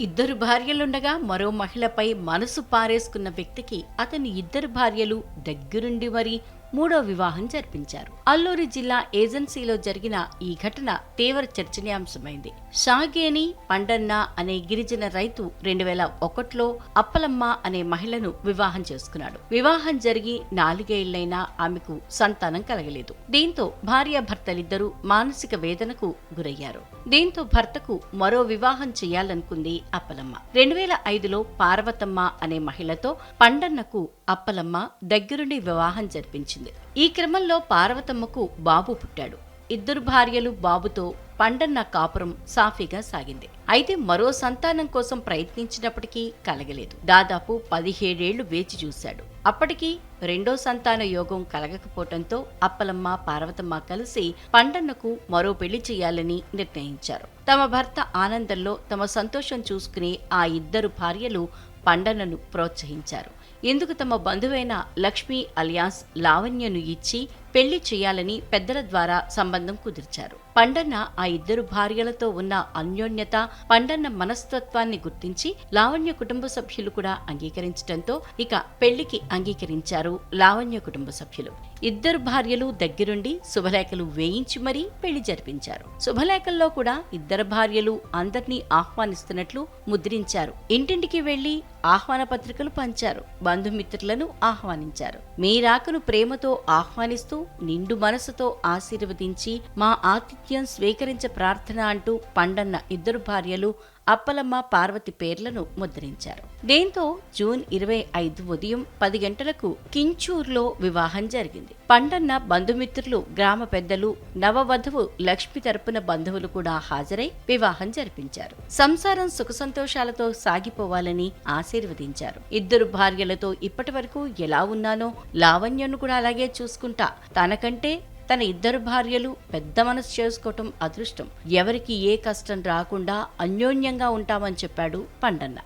ఇద్దరు భార్యలుండగా మరో మహిళపై మనసు పారేసుకున్న వ్యక్తికి అతని ఇద్దరు భార్యలు దగ్గరుండి మరీ మూడో వివాహం జరిపించారు. అల్లూరి జిల్లా ఏజెన్సీలో జరిగిన ఈ ఘటన తీవ్ర చర్చనీయాంశమైంది. షాగేని పండన్న అనే గిరిజన రైతు రెండు వేల ఒకటిలో అప్పలమ్మ అనే మహిళను వివాహం చేసుకున్నాడు. వివాహం జరిగి నాలుగేళ్ళైనా ఆమెకు సంతానం కలగలేదు. దీంతో భార్యాభర్తలిద్దరూ మానసిక వేదనకు గురయ్యారు. దీంతో భర్తకు మరో వివాహం చేయాలనుకుంది అప్పలమ్మ. రెండు వేల ఐదులో పార్వతమ్మ అనే మహిళతో పండన్నకు అప్పలమ్మ దగ్గరుండి వివాహం జరిపించింది. ఈ క్రమంలో పార్వతమ్మకు బాబు పుట్టాడు. ఇద్దరు భార్యలు బాబుతో పండన్న కాపురం సాఫీగా సాగింది. అయితే మరో సంతానం కోసం ప్రయత్నించినప్పటికీ కలగలేదు. దాదాపు పదిహేడేళ్ళు వేచి చూశాడు. అప్పటికి రెండో సంతాన యోగం కలగకపోవటంతో అప్పలమ్మ పార్వతమ్మ కలిసి పండన్నకు మరో పెళ్ళి చేయాలని నిర్ణయించారు. తమ భర్త ఆనందంలో తమ సంతోషం చూసుకుని ఆ ఇద్దరు భార్యలు పండన్నను ప్రోత్సహించారు. ఇందుకు తమ బంధువైన లక్ష్మి అలియాస్ లావణ్యను ఇచ్చి పెళ్ళి చేయాలని పెద్దల ద్వారా సంబంధం కుదిర్చారు. పండన్న ఆ ఇద్దరు భార్యలతో ఉన్న అన్యోన్యత పండన్న మనస్తత్వాన్ని గుర్తించి లావణ్య కుటుంబ సభ్యులు కూడా అంగీకరించడంతో ఇక పెళ్ళికి అంగీకరించారు లావణ్య కుటుంబ సభ్యులు. ఇద్దరు భార్యలు దగ్గరుండి శుభలేఖలు వేయించి మరీ పెళ్ళి జరిపించారు. శుభలేఖల్లో కూడా ఇద్దరు భార్యలు అందరినీ ఆహ్వానిస్తున్నట్లు ముద్రించారు. ఇంటింటికి వెళ్ళి ఆహ్వాన పత్రికలు పంచారు. బంధుమిత్రులను ఆహ్వానించారు. మీ రాకను ప్రేమతో ఆహ్వానిస్తూ నిండు మనసుతో ఆశీర్వదించి మా ఆతిథ్యం స్వీకరించ ప్రార్థన అంటూ పండన్న ఇద్దరు భార్యలు అప్పలమ్మ పార్వతి పేర్లను ముద్రించారు. దీంతో జూన్ ఇరవై ఐదు ఉదయం పది గంటలకు కించూర్లో వివాహం జరిగింది. జరిగింది. పండన్న బంధుమిత్రులు గ్రామ పెద్దలు నవవధువు లక్ష్మి తరపున బంధువులు కూడా హాజరై వివాహం జరిపించారు. సంసారం సుఖ సంతోషాలతో సాగిపోవాలని ఆశీర్వదించారు. ఇద్దరు భార్యలతో ఇప్పటి వరకు ఎలా ఉన్నానో లావణ్యను కూడా అలాగే చూసుకుంటా. తనకంటే తన ఇద్దరు భార్యలు పెద్ద మనసు చేసుకోవటం అదృష్టం. ఎవరికి ఏ కష్టం రాకుండా అన్యోన్యంగా ఉంటామని చెప్పాడు పండన్న.